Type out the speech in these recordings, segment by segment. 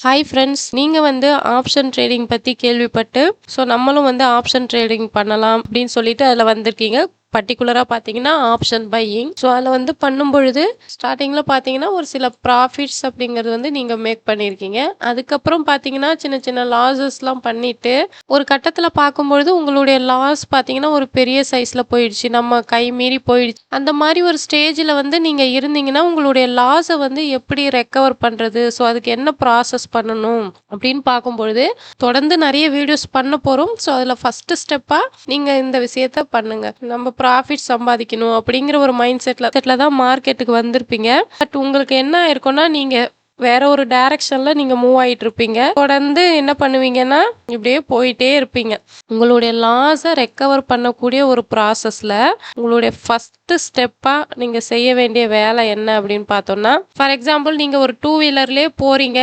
Hi friends நீங்கள் வந்து option trading பற்றி கேள்விப்பட்டு ஸோ நம்மளும் வந்து ஆப்ஷன் ட்ரேடிங் பண்ணலாம் அப்படின்னு சொல்லிட்டு அதில் வந்திருக்கீங்க. பர்டிகுலராக பார்த்தீங்கன்னா ஆப்ஷன் பையிங் ஸோ அதில் வந்து பண்ணும் பொழுது ஸ்டார்டிங்கில் பார்த்தீங்கன்னா ஒரு சில ப்ராஃபிட்ஸ் அப்படிங்கிறது வந்து நீங்கள் மேக் பண்ணியிருக்கீங்க அதுக்கப்புறம் பார்த்தீங்கன்னா சின்ன சின்ன லாஸஸ்லாம் பண்ணிட்டு ஒரு கட்டத்தில் பார்க்கும்பொழுது உங்களுடைய லாஸ் பார்த்தீங்கன்னா ஒரு பெரிய சைஸில் போயிடுச்சு. நம்ம கை மீறி போயிடுச்சு. அந்த மாதிரி ஒரு ஸ்டேஜில் வந்து நீங்கள் இருந்தீங்கன்னா உங்களுடைய லாஸை வந்து எப்படி ரெக்கவர் பண்ணுறது ஸோ அதுக்கு என்ன ப்ராசஸ் பண்ணணும்? அப்படின்னு பார்க்கும்பொழுது தொடர்ந்து நிறைய வீடியோஸ் பண்ண போகிறோம் ஸோ அதில் ஃபஸ்ட்டு ஸ்டெப்பாக நீங்கள் இந்த விஷயத்த பண்ணுங்கள் நம்ம ப்ராஃபிட் சம்பாதிக்கணும் அப்படிங்கிற ஒரு மைண்ட் செட்டில் செட்டில் தான் மார்க்கெட்டுக்கு வந்திருப்பீங்க. பட் உங்களுக்கு என்ன ஆயிருக்கும்னா நீங்கள் வேற ஒரு டைரக்ஷன்ல நீங்க மூவ் ஆயிட்டு இருப்பீங்க தொடர்ந்து என்ன பண்ணுவீங்கன்னா இப்படியே போயிட்டே இருப்பீங்க. உங்களுடைய லாஸை ரெக்கவர் பண்ணக்கூடிய ஒரு ப்ராசஸ்ல உங்களுடைய ஃபர்ஸ்ட் ஸ்டெப்பா நீங்க செய்ய வேண்டிய வேலை என்ன அப்படின்னு பார்த்தோம்னா ஃபார் எக்ஸாம்பிள் நீங்க ஒரு டூ வீலர்லயே போறீங்க.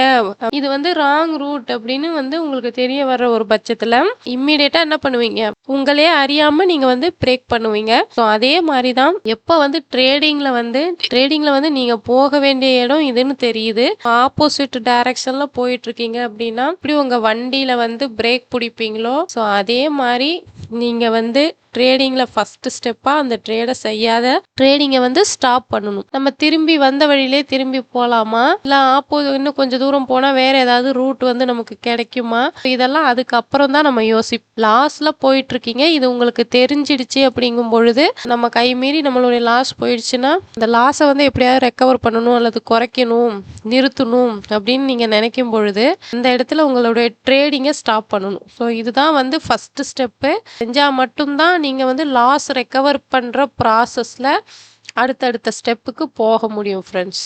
இது வந்து ராங் ரூட் அப்படின்னு வந்து உங்களுக்கு தெரிய வர்ற ஒரு பட்சத்துல இம்மிடியட்டா என்ன பண்ணுவீங்க? உங்களே அறியாம நீங்க வந்து பிரேக் பண்ணுவீங்க. ஸோ அதே மாதிரி தான் எப்போ வந்து ட்ரேடிங்ல வந்து ட்ரேடிங்ல வந்து நீங்க போக வேண்டிய இடம் இதுன்னு தெரியுது. ஆப்போசிட் டைரக்ஷன்ல போயிட்டு இருக்கீங்க அப்படின்னா இப்படி உங்க வண்டியில வந்து பிரேக் பிடிப்பீங்களோ ஸோ அதே மாதிரி நீங்க வந்து ட்ரேடிங்கில் ஃபர்ஸ்ட் ஸ்டெப்பாக அந்த ட்ரேடை செய்யாத ட்ரேடிங்கை வந்து ஸ்டாப் பண்ணணும். நம்ம திரும்பி வந்த வழியிலே திரும்பி போகலாமா இல்லை ஆப்போ இன்னும் கொஞ்சம் தூரம் போனால் வேற ஏதாவது ரூட் வந்து நமக்கு கிடைக்குமா? இதெல்லாம் அதுக்கப்புறம் தான் நம்ம யோசி லாஸ்ட்ல போயிட்டு இருக்கீங்க இது உங்களுக்கு தெரிஞ்சிடுச்சு அப்படிங்கும் பொழுது நம்ம கை மீறி நம்மளுடைய லாஸ் போயிடுச்சுன்னா இந்த லாஸை வந்து எப்படியாவது ரெக்கவர் பண்ணணும் அல்லது குறைக்கணும் நிறுத்தணும் அப்படின்னு நீங்கள் நினைக்கும் பொழுது இந்த இடத்துல உங்களுடைய ட்ரேடிங்கை ஸ்டாப் பண்ணணும். ஸோ இதுதான் வந்து ஃபஸ்ட்டு ஸ்டெப்பு செஞ்சால் மட்டும்தான் நீங்கள் வந்து லாஸ் ரெக்கவர் பண்ணுற ப்ராசஸில் அடுத்தடுத்த ஸ்டெப்புக்கு போக முடியும் ஃப்ரெண்ட்ஸ்